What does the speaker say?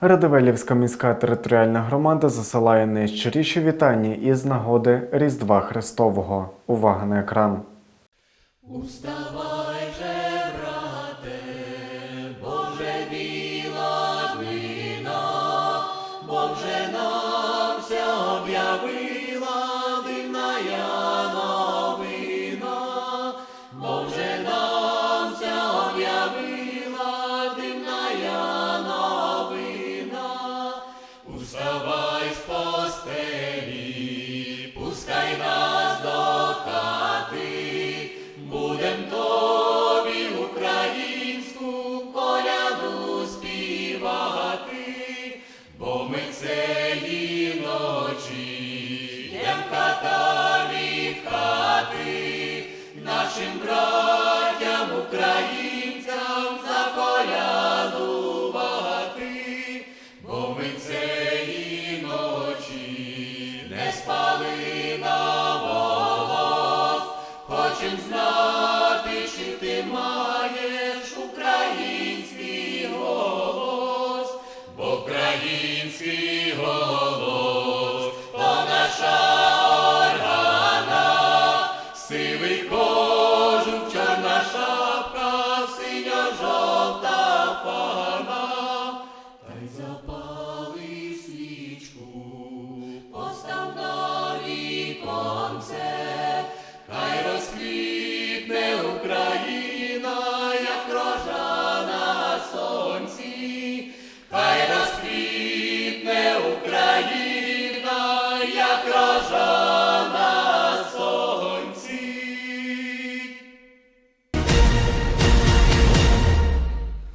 Радивилівська міська територіальна громада засилає найщиріші вітання із нагоди Різдва Христового. Увага на екран. Уставай же, брате, Боже біла днина, Бог же нам ся об'явив, Уставай з постелі, пускай нас до хати, будем тобі українську коляду співати, бо ми цієї ночі, ям ката від хати, нашим братом. Україна.